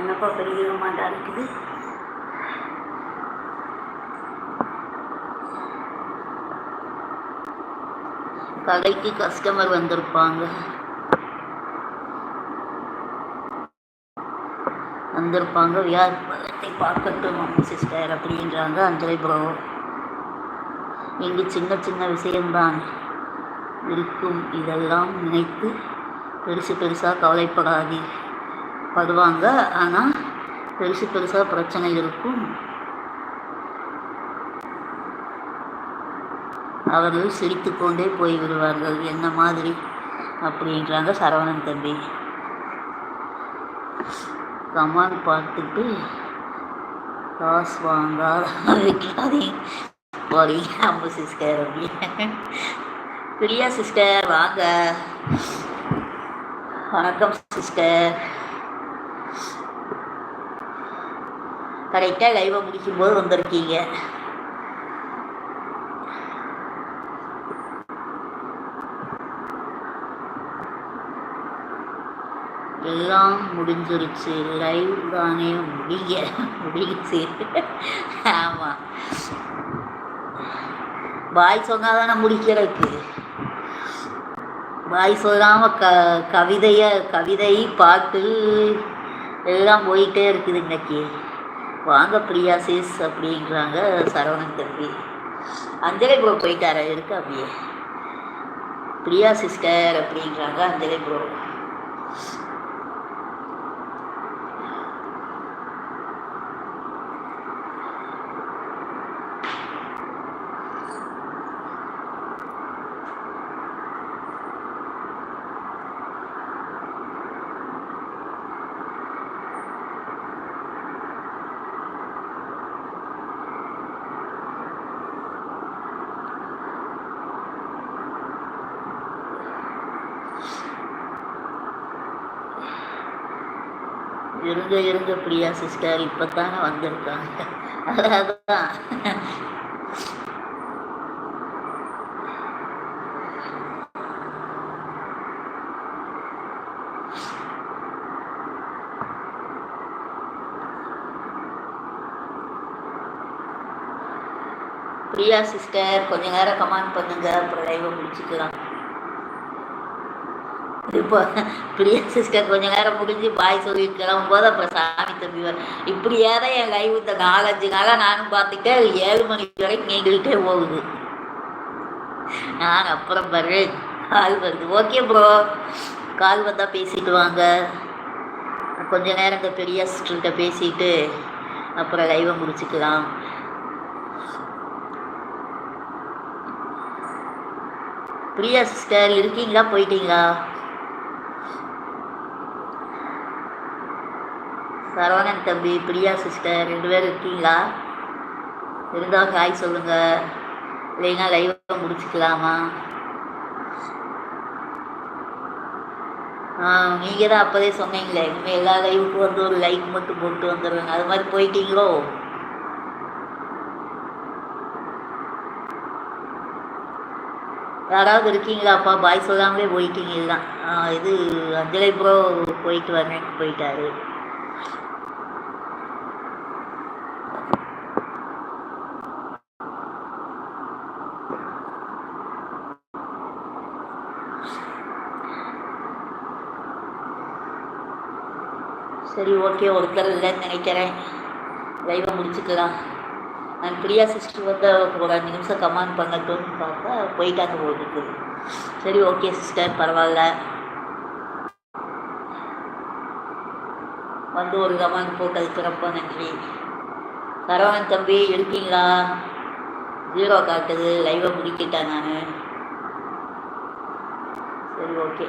என்னப்பா பெரிய மாட்டா இருக்குது கடைக்கு கஸ்டமர் வந்திருப்பாங்க. வந்திருப்பாங்க. வியாபாரத்தை பார்க்கட்டும் சிஸ்டர் அப்படின்றாங்க அஞ்சலி ப்ரோ இங்கு சின்ன சின்ன விஷயம்தான் இருக்கும். இதெல்லாம் நினைத்து பெருசு பெருசாக கவலைப்படாதீ படுவாங்க. ஆனால் பெருசு பெருசாக பிரச்சனை இருக்கும். அவர்கள் சிரித்துக்கொண்டே போய் விடுவார்கள் என்ன மாதிரி? அப்படின்றாங்க சரவணன் தம்பி. கமான் பார்த்துட்டு காசு வாங்காத சிஸ்டர் அப்படி பிரியா சிஸ்டர் வாங்க. வணக்கம் சிஸ்டர். கரெக்டாக லைவை முடிக்கும்போது வந்திருக்கீங்க. எல்லாம் முடிஞ்சிருச்சு. லைவ் தானே முடிய முடிஞ்சிச்சு ஆமாம் பாய் சொன்னால் தானே முடிக்கிறதுக்கு? பாய் சொல்லாமல் க கவிதைய கவிதை பாட்டு எல்லாம் போயிட்டே இருக்குது இன்னைக்கு. வாங்க பிரியா சீஸ் அப்படிங்கிறாங்க சரவணன் தம்பி. அஞ்சலி ப்ரோ போயிட்டார? இருக்கு அப்படியே. பிரியா சிஸ்டர் அப்படிங்கிறாங்க அஞ்சலி ப்ரோ இருங்க இருங்க பிரியா சிஸ்டர் இப்போ தானே வந்திருக்காங்க. அதான். பிரியா சிஸ்டர் கொஞ்ச நேரம் கமெண்ட் பண்ணுங்க அப்புறம் லைவை முடிச்சுக்கலாம். இப்போ பிரியா சிஸ்டர் கொஞ்ச நேரம் முடிஞ்சு பாய் சொல்லிட்டு கிளம்பும்போது அப்புறம் சாமி தம்பி இப்படியே தான் என் லைவ் இந்த நாலஞ்சு நாளாக நானும் பார்த்துட்டேன் ஏழு மணி வரைக்கும் நீங்கள்கிட்டே போகுது. நான் அப்புறம் பாரு கால் வருது. ஓகே ப்ரோ கால் வந்தால் பேசிட்டு வாங்க. கொஞ்ச நேரம் இந்த பெரிய சிஸ்டர்கிட்ட பேசிட்டு அப்புறம் லைவை முடிச்சுக்கலாம். பிரியா சிஸ்டர் இருக்கீங்களா? போயிட்டீங்களா? சரவணன் தம்பி பிரியா சிஸ்டர் ரெண்டு பேரும் இருக்கீங்களா? இருந்தால் ஹாய் சொல்லுங்கள் இல்லைன்னா லைவாக முடிச்சுக்கலாமா? ஆ நீங்கள் தான் அப்போதே சொன்னீங்களே இனிமேல் எல்லா லைவுக்கும் வந்து ஒரு லைக் மட்டும் போட்டு வந்துடுவேங்க. அது மாதிரி போயிட்டீங்களோ? யாராவது இருக்கீங்களாப்பா பாய் சொல்லாமலே போயிட்டீங்க இதுதான். இது அஞ்சலி ப்ரோ போயிட்டு வரேன் போயிட்டாரு. சரி ஓகே ஒருத்தர் இல்லைன்னு நினைக்கிறேன். லைவை முடிச்சுக்கலாம். நான் பிரியா சிஸ்டர் வந்து ஒரு அஞ்சு நிமிஷம் கமெண்ட் பண்ணட்டும்னு பார்த்தா போயிட்டாங்க போட்டுருக்கு சரி ஓகே சிஸ்டர் பரவாயில்ல. வந்து ஒரு கமெண்ட் போட்டதுக்கு ரொம்ப நன்றி. சரவணன் தம்பி இருக்கீங்களா? ஜீரோ காட்டுது. லைவை முடிக்கிட்டேன் நான். சரி ஓகே